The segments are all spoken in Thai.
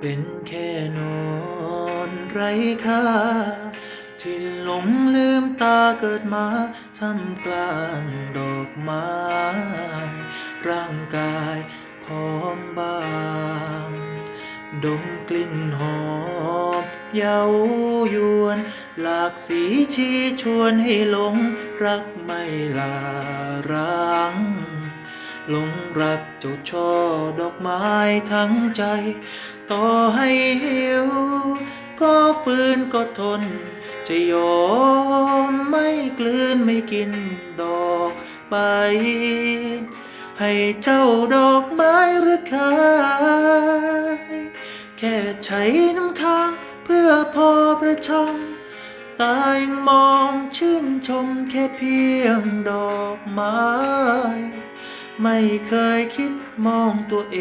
เป็นแค่นอนไร้ค่า ที่หลงลืมตาเกิดมาทำกลางดอกไม้ ร่างกายพร้อมบาง ดมกลิ่นหอมเย้ายวน หลากสีชี้ชวนให้หลง รักไม่ลาร้าง หลงรักเจ้าช่อดอกไม้ทั้งใจ ต่อให้หิว ก็ฝืนก็ทน จะยอมไม่กลืนไม่กินดอกใบให้เจ้าดอกไม้หรือขายแค่ใช้น้ำค้างเพื่อพอประชังตายังมองชื่นชมแค่เพียงดอกไม้ ไม่เคยคิดมองตัวเอ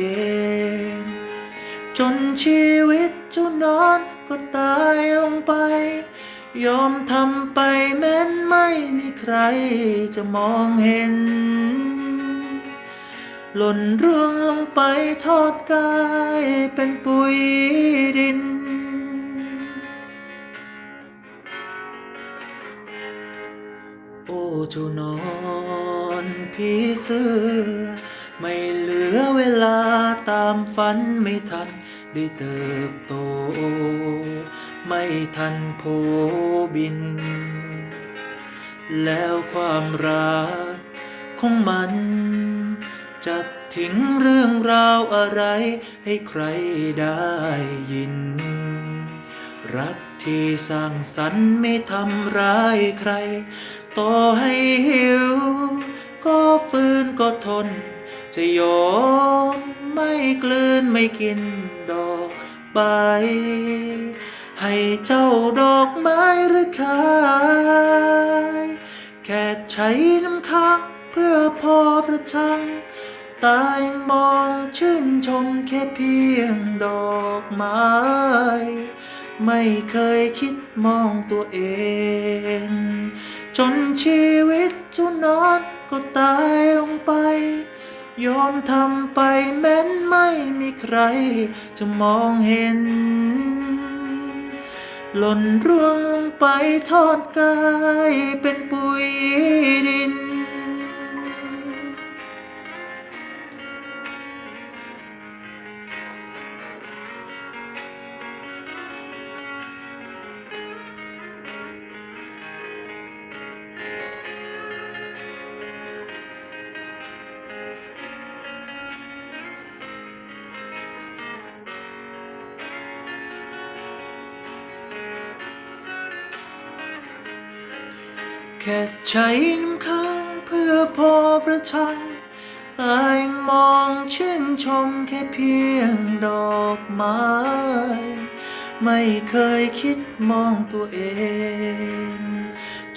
ง จนชีวิตเจ้านอนก็ตายลงไป ยอมทำไปแม้นไม่มีใครจะมองเห็น หล่นร่วงลงไปทอดกายเป็นปุ๋ยดิน โอ้เจ้านอน ผีเสื้อ ไม่เหลือเวลาตามฝันไม่ทันได้เติบโต ไม่ทันโผบิน แล้วความรักของมัน จะทิ้งเรื่องราวอะไรให้ใครได้ยิน รักที่สร้างสรรค์ไม่ทำร้ายใคร ต่อให้หิว ก็ฟื้นก็ทน จะยอมไม่กลืนไม่กินดอกใบ ให้เจ้าดอกไม้หรือขาย แค่ใช้น้ำค้างเพื่อพอประชัง ตายมองชื่นชมแค่เพียงดอกไม้ ไม่เคยคิดมองตัวเอง จนชีวิตเจ้านอนก็ตายลงไป ยอมทำไปแม้นไม่มีใครจะมองเห็น หล่นร่วงลงไปทอดกายเป็นปุ๋ยดิน แค่ใช้น้ำค้างเพื่อพอประชังตายมองชื่นชมแค่เพียงดอกไม้ ไม่เคยคิดมองตัวเอง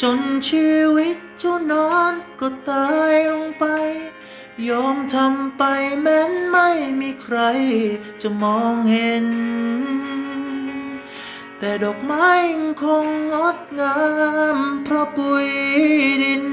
จนชีวิตเจ้านอนก็ตายลงไป ยอมทำไปแม้นไม่มีใครจะมองเห็น แต่ดอกไม้ยังคงงดงามเพราะปุ๋ยดิน